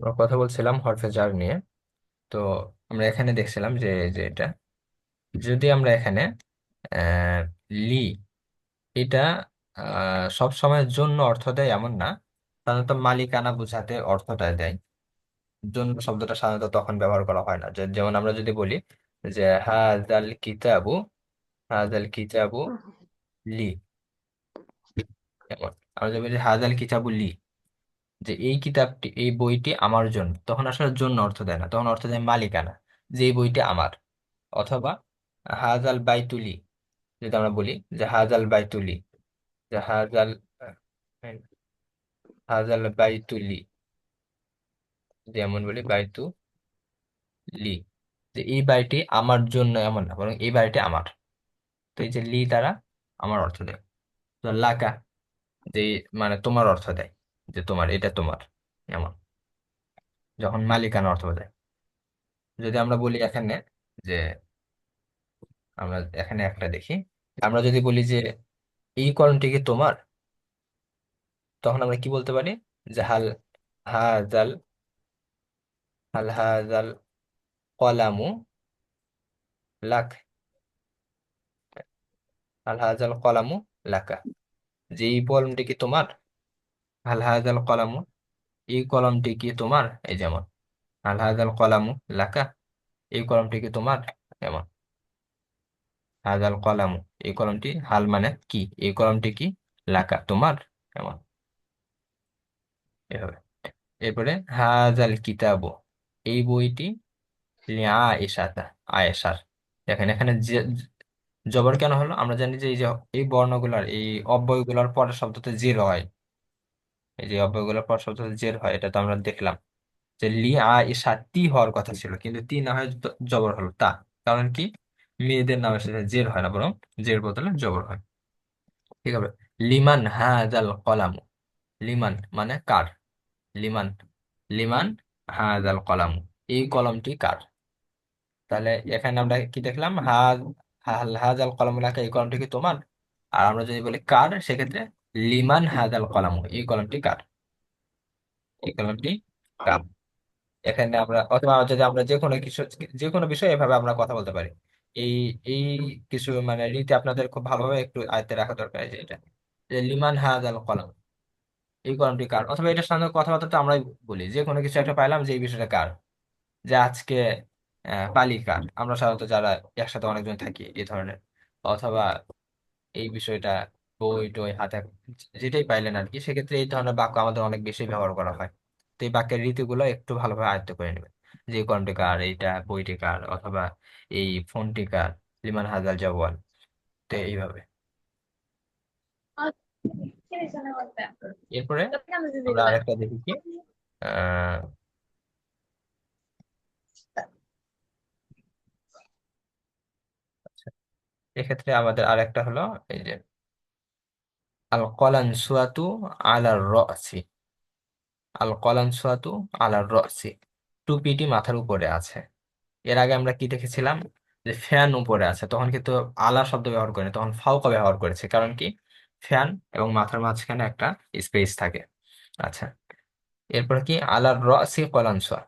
আমরা কথা বলছিলাম হরফে জার নিয়ে। তো আমরা এখানে দেখছিলাম যে যে এটা। যদি আমরা এখানে লি, এটা সব সময়ের জন্য অর্থ দেয় এমন না। সাধারণত মালিকানা বোঝাতে অর্থটা দেয়। জন্য শব্দটা সাধারণত তখন ব্যবহার করা হয় না। যেমন আমরা যদি বলি যে হাজাল কিতাবু হাজাল কিতাবু লি। আমরা যদি বলি হাজাল কিতাবু লি। যে এই কিতাবটি, এই বইটি আমার জন্য। তখন আসলে জন্য অর্থ দেয় না। তখন অর্থ দেয় মালিকানা, যে এই বইটি আমার। অথবা হাজাল বাইতুলি, যদি আমরা বলি যে হাজাল বাইতুলি, যে হাজাল হাজাল বাইতুলি, যদি এমন বলি বাইতু লি যে এই বাড়িটি আমার জন্য এমন না, বরং এই বাড়িটি আমার। তো এই যে লি দ্বারা আমার অর্থ দেয়। তো লাকা, যে মানে তোমার অর্থ দেয়। যে তোমার, এটা তোমার, এমন। যখন মালিকানা অর্থ দেয় যদি আমরা বলি এখানে যে, আমরা এখানে একটা দেখি, আমরা যদি বলি যে, এই কলমটি কি তোমার? তখন আমরা কি বলতে পারি? যে, হাল, হাজাল হাল, হাজাল কলামু লাক, হাল, হাজাল কলামু লাকা। যে এই কলমটি কি তোমার? হাল হাজাল কলামু এই কলমটি কি তোমার? এই যেমন। হাল হাজাল কলামু লাকা এই কলমটি কি তোমার? যেমন। হাজাল কলামু এই কলমটি হাল মানে কি? এই কলমটি কি লাকা তোমার? যেমন। এভাবে। এরপরে হাজাল কিতাব এই বইটি আয়েশাতা আয়েশার। দেখেন, এখানে জবর কেন হলো? আমরা জানি যে এই যে এই বর্ণগুলার, এই অব্যয়গুলোর পরের শব্দতে জের হয়। এই যে অব্যয়গুলোর পর শব্দতে জের হয়, এটা তো আমরা দেখলাম যে লি আয়েশা তি হওয়ার কথা ছিল, কিন্তু তি না হয় জবর হলো। তা কারণ কি? মেয়েদের নামের সাথে জের হয় না, বরং জের বদলে জবর হয়। ঠিক আছে, লিমান হাজাল কলামু। লিমান মানে কার? লিমান লিমান হাজাল কলামু। এই কলমটি কার? তাহলে এখানে আমরা কি দেখলাম? হাল হাজাল কলামু লেখা এই কলমটি কি তোমার? আর আমরা যদি বলি কার, সেক্ষেত্রে লিমান হাজাল কলাম, এই কলমটি কার? এই কলমটি কার? এখানে আমরা, অথবা যদি আমরা যে কোনো কিছু, যে কোনো বিষয়ে এভাবে আমরা কথা বলতে পারি। এই এই কিছু মানে রীতি আপনাদের খুব ভালোভাবে একটু আয়ত্তে রাখা দরকার যে এটা। যে লিমান হাজাল কলাম, এই কলমটি কার? অথবা এটার সামনে কথাবার্তা তো আমরাই বলি। যে কোনো কিছু একটা পাইলাম যে এই বিষয়টা কার? যে আজকে পালি কার? আমরা সাধারণত যারা একসাথে অনেকজন থাকি এই ধরনের, অথবা এই বিষয়টা বই টই হাতে যেটাই পাইলেন আর কি। সেক্ষেত্রে এই ধরনের বাক্য আমাদের অনেক বেশি ব্যবহার করা হয়। তো এই বাক্যের রীতিগুলো একটু ভালোভাবে আয়ত্ত করে নেবেন। যে কলমটি কার এইটা বইটি কার অথবা এই ফোনটি কার লিমান হাজাল জওয়াল তো এইভাবে। এরপরে আমরা আরেকটা দেখি কি? আহ আচ্ছা, এক্ষেত্রে আমাদের আরেকটা হলো এই যে আল কলানসুয়াতু আলার রসি আল কলানসুয়াতু আলার রসি টুপিটি মাথার উপরে আছে। এর আগে আমরা কি দেখেছিলাম? যে ফ্যান উপরে আছে। তখন কিন্তু আলা শব্দ ব্যবহার করিনি। তখন ফাউকা ব্যবহার করেছে। কারণ কি? ফ্যান এবং মাথার মাঝখানে একটা স্পেস থাকে। আচ্ছা। এরপর কি? আলার রসি কলানসোয়া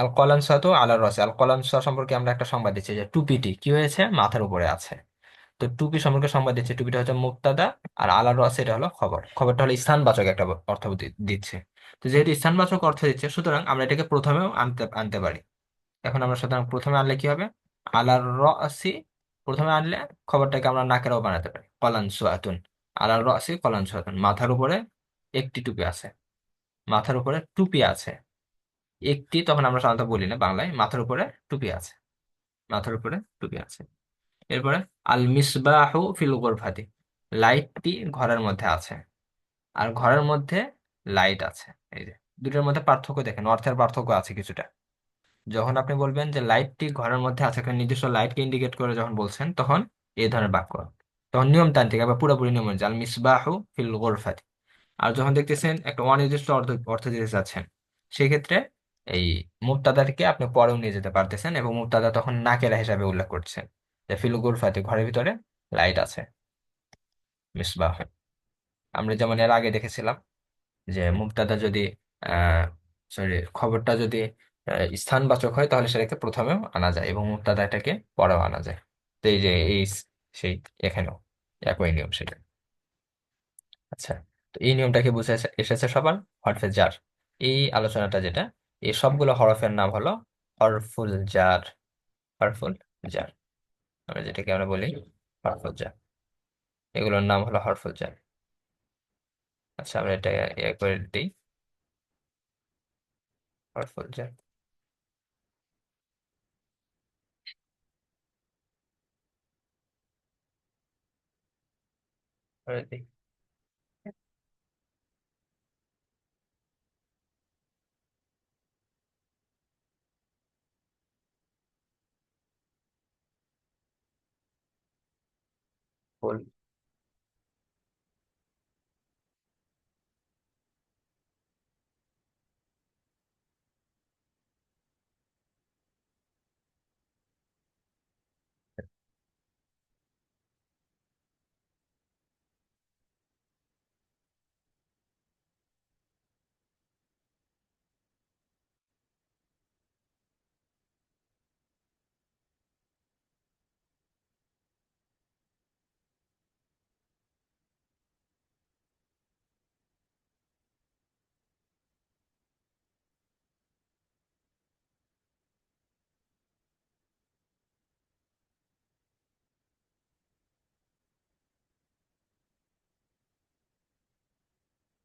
আল কলানসোয়া তো আলার রসি। আল কলানসোয়া সম্পর্কে আমরা একটা সংবাদ দিচ্ছি যে টুপিটি কি হয়েছে? মাথার উপরে আছে। তো টুপি সম্পর্কে সংবাদ দিচ্ছে। টুপিটা হচ্ছে মুক্তাদা আর আলার রসি এটা হলো খবর। খবরটা হলো স্থানবাচক একটা অর্থ দিচ্ছে। তো যেহেতু স্থানবাচক অর্থ দিচ্ছে, সুতরাং আমরা এটাকে প্রথমেও আনতে আনতে পারি। এখন আমরা সুতরাং প্রথমে আনলে কি হবে? আলার রসি প্রথমে আনলে খবরটাকে আমরা নাকেরাও বানাতে পারি। কলান সুয়াতুন। আলার রসি কলান সুয়াতুন। মাথার উপরে একটি টুপি আছে। মাথার উপরে টুপি আছে। একটি তখন আমরা সাধারণত বলি না, বাংলায় মাথার উপরে টুপি আছে। মাথার উপরে টুপি আছে। এরপরে আল মিসবাহু ফিল গোরফাতি, লাইটটি ঘরের মধ্যে আছে। আর ঘরের মধ্যে লাইট আছে। এই যে, দুটোর মধ্যে পার্থক্য দেখেন, অর্থের পার্থক্য আছে কিছুটা। যখন আপনি বলবেন যে লাইটটি ঘরের মধ্যে আছে, একটা নির্দিষ্ট লাইটকে ইন্ডিকেট করে যখন বলছেন, তখন এই ধরনের বাক্য তখন নিয়মতান্ত্রিক আবার পুরোপুরি নিয়ম অনুযায়ী আল মিসবাহু ফিল গোরফাতি। আর যখন দেখতেছেন একটা অনির্দিষ্ট অর্থ অর্থ দিতে চাচ্ছেন, সেক্ষেত্রে এই মুবতাদাকে আপনি পরেও নিয়ে যেতে পারতেছেন এবং মুবতাদা তখন নাকেরা হিসাবে উল্লেখ করছেন। ফিল গোরফাতি ঘরের ভিতরে লাইট আছে। মিসবাহ আমরা যেমন এর আগে দেখেছিলাম যে মুবতাদা যদি সরি খবরটা যদি স্থানবাচক হয় তাহলে সেটাকে প্রথমেও আনা যায় এবং মুক্তাদাটাকে পরেও আনা যায়। তো এই যে এই সেই এখানেও একই নিয়ম সেটা। আচ্ছা তো এই নিয়মটাকে বুঝে এসে- এসেছে সবার? হরফে জার এই আলোচনাটা যেটা, এই সবগুলো হরফের নাম হলো হরফুল জার হরফুল জার আমরা যেটাকে আমরা বলি হরফুল জার এগুলোর নাম হলো হরফল জার আচ্ছা আমরা এটা ইয়ে করে দিই। হরফুল জার করে দিই। ফুল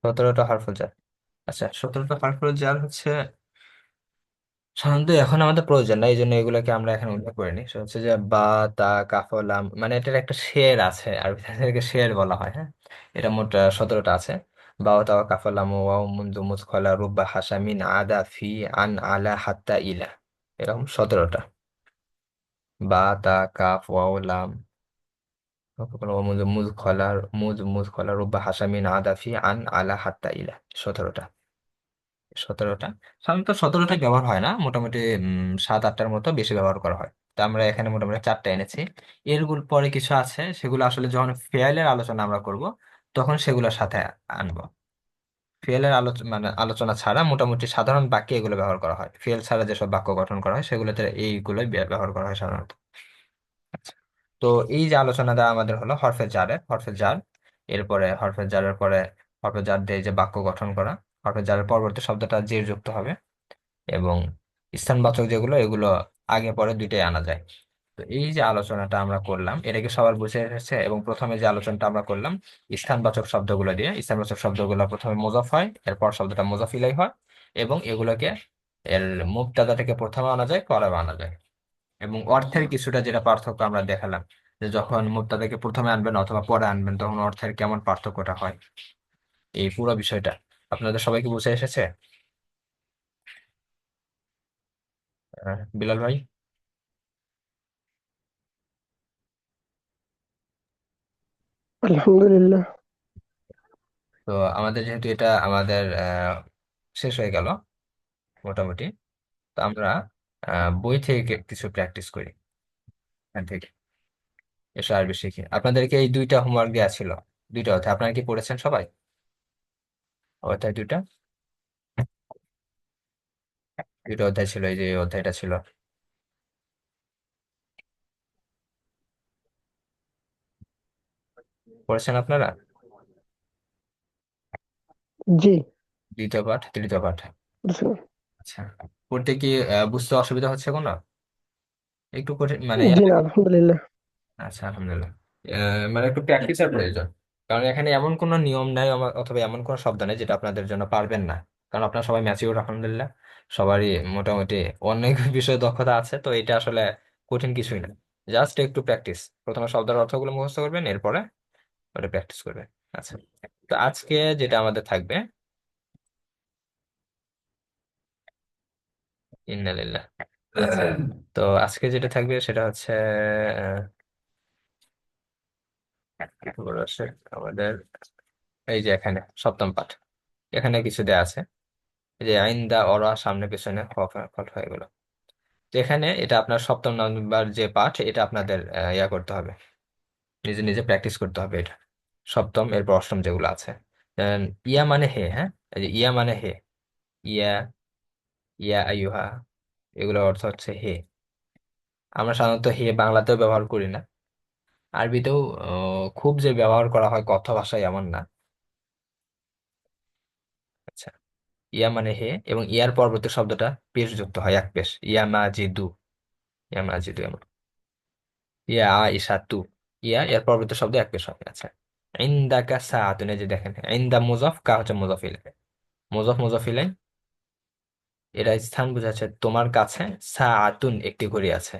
সতেরোটা হারফুল জার আচ্ছা সতেরোটা হারফুল জার হচ্ছে সাধারণত এখন আমাদের প্রয়োজন না এই জন্য এগুলোকে আমরা এখন উল্লেখ করিনি। সেটা হচ্ছে যে বা, তা কাফ লাম মানে এটার একটা শের আছে আর এটাকে শের বলা হয় হ্যাঁ? এটা মোট সতেরোটা আছে। বা, তা কাফ লাম ওয়াও, মুন্দু, মুজখলা, রুব্বা হাসা মিন আদা ফি, আন, আলা, হাত্তা, ইলা। এরকম সতেরোটা। বা, তা, কাফ, ওয়াও, লাম। মুজ খলা, মুজ মুজ খলা রুব্বা হাসা মিন আদা আন আলা হাত্তা ইলা, সতেরোটা। সতেরোটা? সাধারণত সতেরোটা ব্যবহার হয় না, মোটামুটি সাত, আটটার মতো বেশি ব্যবহার করা হয়। তো আমরা এখানে মোটামুটি চারটা এনেছি। এর পরে কিছু আছে, সেগুলো আসলে যখন ফেয়ালের আলোচনা আমরা করব, তখন সেগুলোর সাথে আনব। ফেয়ালের আলোচনা মানে আলোচনা ছাড়া মোটামুটি সাধারণ বাক্যে এগুলো ব্যবহার করা হয়। ফেয়াল ছাড়া যেসব বাক্য গঠন করা হয়, সেগুলোতে এইগুলোই ব্যবহার করা হয় সাধারণত। আচ্ছা তো এই যে আলোচনাটা আমাদের হলো হরফে জারের হরফে জার। এরপরে হরফে জারের পরে হরফে জার দিয়ে যে বাক্য গঠন করা হরফে জারের পরবর্তী শব্দটা জের যুক্ত হবে এবং স্থানবাচক যেগুলো, এগুলো আগে পরে দুইটাই আনা যায়। তো এই যে আলোচনাটা আমরা করলাম এটাকে সবার বুঝে এসেছে? এবং প্রথমে যে আলোচনাটা আমরা করলাম, স্থানবাচক শব্দগুলো দিয়ে, স্থানবাচক শব্দগুলো প্রথমে মোজাফ হয়, এরপর শব্দটা মোজাফ ইলাই হয় এবং এগুলোকে এর মুবতাদা থেকে প্রথমে আনা যায় পরে আনা যায়। এবং অর্থের কিছুটা যেটা পার্থক্য আমরা দেখালাম যে যখন মুবতাদাকে প্রথমে আনবেন অথবা পরে আনবেন তখন অর্থের কেমন পার্থক্যটা হয়? এই পুরো বিষয়টা আপনাদের সবাইকে বুঝে এসেছে? বিলাল ভাই? আলহামদুলিল্লাহ। তো আমাদের যেহেতু এটা আমাদের আহ, শেষ হয়ে গেল মোটামুটি তো আমরা বই থেকে কিছু প্র্যাকটিস করি। এখান থেকে। এসো আরবি শিখি আপনাদেরকে এই দুইটা হোমওয়ার্ক দেওয়া ছিল। দুইটা অধ্যায়। আপনারা কি পড়েছেন সবাই? অধ্যায় দুইটা? দুইটা অধ্যায় ছিল এই যে অধ্যায়টা ছিল। পড়েছেন আপনারা? জি। দ্বিতীয় পাঠ তৃতীয় পাঠ। আচ্ছা। পড়তে কি আহ, বুঝতে অসুবিধা হচ্ছে কোনো? একটু কঠিন মানে জি না আলহামদুলিল্লাহ। আচ্ছা আলহামদুলিল্লাহ। আহ, মানে একটু প্র্যাকটিসের প্রয়োজন। কারণ এখানে এমন কোনো নিয়ম নাই অথবা এমন কোনো শব্দ নেই যেটা আপনাদের জন্য পারবেন না। কারণ আপনারা সবাই ম্যাচিওর আলহামদুলিল্লাহ। সবারই মোটামুটি অনেক বিষয়ে দক্ষতা আছে তো এটা আসলে কঠিন কিছুই না। জাস্ট একটু প্র্যাকটিস প্রথমে শব্দের অর্থগুলো মুখস্থ করবেন এরপরে ওটা প্র্যাকটিস করবেন। আচ্ছা। তো আজকে যেটা আমাদের থাকবে ইন্নালিল্লাহ। আচ্ছা তো আজকে যেটা থাকবে সেটা হচ্ছে আহ, আছে আমাদের এই যে এখানে সপ্তম পাঠ। এখানে কিছু দেয়া আছে এই যে আইন দা অরা সামনে পেছনে হয়ে গেল তো এখানে এটা আপনার সপ্তম নাম্বার যে পাঠ এটা আপনাদের আহ, ইয়া করতে হবে। নিজে নিজে প্র্যাকটিস করতে হবে এটা। সপ্তম এরপর অষ্টম যেগুলো আছে। ইয়া মানে হে হ্যাঁ? এই যে ইয়া মানে হে। ইয়া ইয়া আইয়ুহা এগুলোর অর্থ হচ্ছে হে। আমরা সাধারণত হে বাংলাতেও ব্যবহার করি না। আরবিতেও খুব যে ব্যবহার করা হয় কথা ভাষায় এমন না। আচ্ছা ইয়া মানে হে এবং ইয়ার পরবর্তী শব্দটা পেশ যুক্ত হয়, এক পেশ। ইয়া মাজিদু ইয়া মাজিদু এমন। ইয়া আইসা তু। ইয়া এর পরবর্তী শব্দ এক পেশ হবে। আচ্ছা ইন্দাকা সাআতুন এই যে দেখেন, ইন্দা মুজাফ, কা হচ্ছে মুজাফ ইলাইহি মুজাফ মুজাফ ইলাইহি এটা স্থান বোঝাচ্ছে তোমার কাছে সাআতুন একটি ঘড়ি আছে।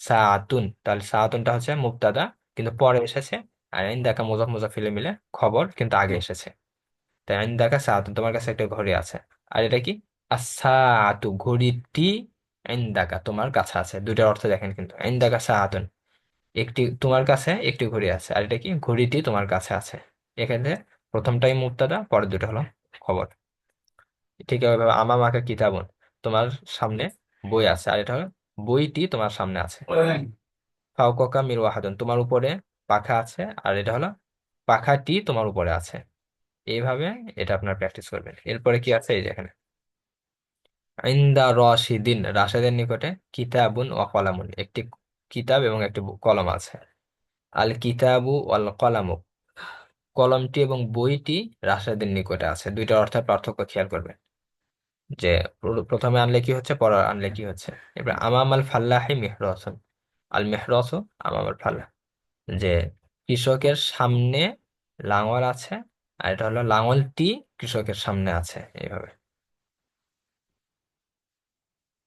সাআতুন, তাহলে সাআতুনটা হচ্ছে মুবতাদা কিন্তু পরে এসেছে আর ইন্দাকা মুজাফ মুজাফ ইলাইহি মিলে খবর, কিন্তু আগে এসেছে। তাই আইন ইন্দাকা সাআতুন, তোমার কাছে একটা ঘড়ি আছে। আর এটা কি? আসাআতু ঘড়িটি আইন ইন্দাকা তোমার কাছে আছে। দুইটার অর্থ দেখেন কিন্তু আইন ইন্দাকা সাআতুন, একটি, তোমার কাছে একটি ঘড়ি আছে। আর এটা কি? ঘড়িটি তোমার কাছে আছে। এখানে প্রথমটাই মুবতাদা পরের দুটো হলো খবর। ঠিক আমা মাকা কিতাবুন। তোমার সামনে বই আছে, আর এটা বইটি তোমার সামনে আছে। ফাওকাকা মির ওয়াহাদুন তোমার উপরে পাখা আছে, আর এটা হলো পাখাটি তোমার উপরে আছে। এইভাবে এটা আপনার প্র্যাকটিস করবেন। এরপরে কি আছে এই যে এখানে? ইন্দা রশিদিন, রাশেদের নিকটে কিতাবুন ও কলামুন, একটি কিতাব এবং একটি কলম আছে। আল কিতাবু ওয়াল কলামু, কলমটি এবং বইটি রাশেদের নিকটে আছে। দুইটার অর্থের পার্থক্য খেয়াল করবেন। যে প্র- প্রথমে আনলে কি হচ্ছে, পরে আনলে কি হচ্ছে? এবার আমাম আল ফাল্লাহি মেহরসন। আল মেহরস আমাম ফাল্লাহ। যে কৃষকের সামনে লাঙল আছে, আর এটা হলো লাঙলটি কৃষকের সামনে আছে, এইভাবে।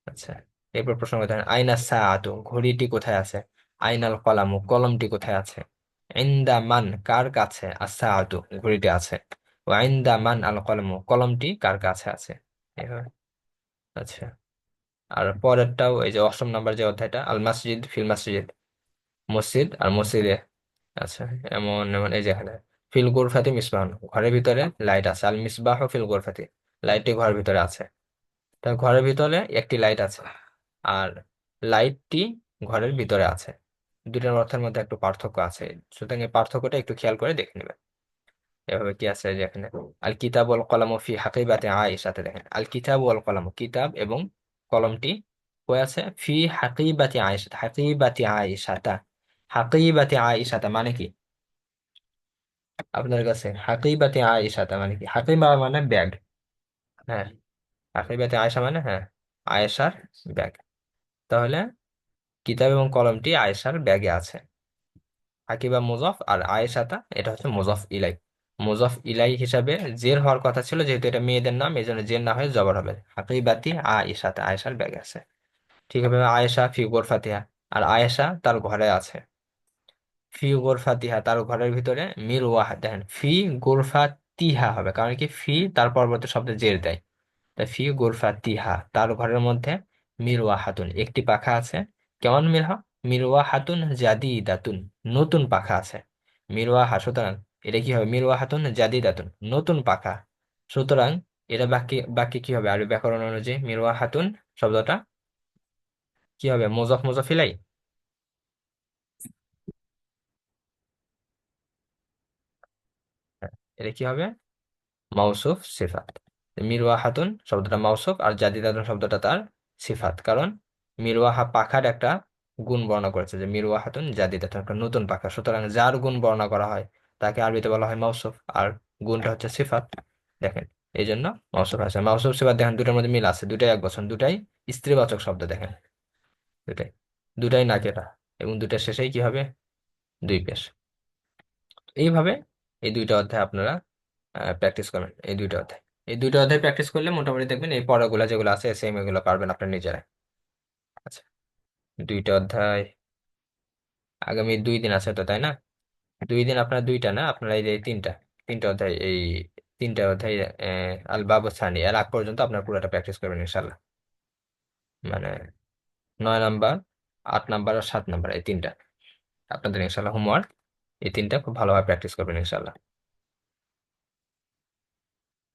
আচ্ছা এরপর প্রশ্ন করতে পারেন আইনা সাআতু, ঘড়িটি কোথায় আছে? আইনাল কলামু, কলমটি কোথায় আছে? ইন্দা মান, কার কাছে? আসাআতু ঘড়িটি আছে। ও আইন্দা মান আল কলামু, কলমটি কার কাছে আছে? এইভাবে আচ্ছা। আর পরেরটাও এই যে অষ্টম নাম্বার যে অধ্যায়টা, আল মাসজিদ ফিল মাসজিদ, মসজিদ আর মসজিদে আচ্ছা এমন এমন, এই যে এখানে, ফিল গুরফাতি মিসবাহ, ঘরের ভিতরে লাইট আছে, আল মিসবাহ ফিল গুরফাতি, লাইটটি ঘরের ভিতরে আছে। তা ঘরের ভিতরে একটি লাইট আছে আর লাইটটি ঘরের ভিতরে আছে। দুটার অর্থের মধ্যে একটু পার্থক্য আছে। সুতরাং এই পার্থক্যটা একটু খেয়াল করে দেখে নেবেন। এভাবে কি আছে যে এখানে? আল কিতাব ওয়াল কলাম ফি হাকিবাতি আয়েশাতে দেখেন। আল কিতাব ওয়াল কলাম, কিতাব এবং কলমটি কই আছে? ফি হাকিবাতি আয়েশা, হাকিবাতি আয়েশাতা। হাকিবাতি আয়েশাতা মানে কি? আপনার কাছে হাকিবাতি আয়েশাতা মানে কি? হাকিবা মানে ব্যাগ। হ্যাঁ হাকিবাতি আয়েশা মানে হ্যাঁ আয়েশার ব্যাগ। তাহলে কিতাব এবং কলমটি আয়েশার ব্যাগে আছে। হাকিবা মুজফ আর আয়েশাতা, এটা হচ্ছে মুজফ ইলাই মুজফ ইলাই হিসাবে জের হওয়ার কথা ছিল, যেহেতু এটা মেয়েদের নাম এই জন্য জের না হয়ে জবর হবে। হাকিবাতি আয়েশাতা, আয়েশার ব্যাগে আছে। ঠিক হবে আয়েশা ফি গোরফাতিহা আর আয়েশা তার ঘরে আছে। ফি গোরফাতিহা তার ঘরের ভিতরে মির ওয়াহ দেখেন, ফি গোরফাতিহা হবে, কারণ কি ফি তার পরবর্তী শব্দে জের দেয়। তাই ফি গোরফাতিহা তার ঘরের মধ্যে মিরওয়া হাতুন একটি পাখা আছে। কেমন মিরহা মিরওয়া হাতুন জাদিদাতুন, নতুন পাখা আছে। মিরওয়া হা সুতরাং এটা কি হবে? মিরওয়া হাতুন জাদিদাতুন নতুন পাখা। সুতরাং এটা বাক্যে বাক্যে কি হবে? আরবি ব্যাকরণ অনুযায়ী মিরওয়া হাতুন শব্দটা কি হবে? মোজফ মোজফিলাই এটা কি হবে? মাউসুফ সিফাত। মিরওয়াহাতুন শব্দটা মাউসুফ আর জাদিদাতুন শব্দটা তার সিফাত। কারণ মিরওয়াহা পাখার একটা গুণ বর্ণনা করেছে যে মিরওয়াহাতুন জাদিদাতুন একটা নতুন পাখা। সুতরাং যার গুণ বর্ণনা করা হয় তাকে আরবিতে বলা হয় মাউসুফ। আর গুণটা হচ্ছে সিফাত। দেখেন এই জন্য মাউসুফ আছে। মাউসুফ, সিফাত দেখেন দুটার মধ্যে মিল আছে। দুটাই এক বছর দুটাই স্ত্রীবাচক শব্দ দেখেন। দুটাই দুটাই নাকেরা এবং দুটার শেষেই কি হবে? দুই পেশ। এইভাবে এই দুইটা অধ্যায় আপনারা প্র্যাকটিস করবেন, এই দুইটা অধ্যায়। এই দুইটা অধ্যায় প্র্যাকটিস করলে মোটামুটি দেখবেন এই পড়াগুলো যেগুলো আছে সেম এগুলো পারবেন আপনার নিজেরাই। আচ্ছা দুইটা অধ্যায়, আগামী দুই দিন আছে তো, তাই না? দুই দিন আপনার দুইটা না? আপনার এই যে তিনটা তিনটা অধ্যায়, এই তিনটা অধ্যায় আল বাবু সানি, এর আগ পর্যন্ত আপনার পুরোটা প্র্যাকটিস করবেন ইনশাল্লাহ মানে নয় নাম্বার, আট নাম্বার আর সাত নাম্বার, এই তিনটা। আপনাদের ইনশাল্লাহ হোমওয়ার্ক এই তিনটা খুব ভালোভাবে প্র্যাকটিস করবেন ইনশাল্লাহ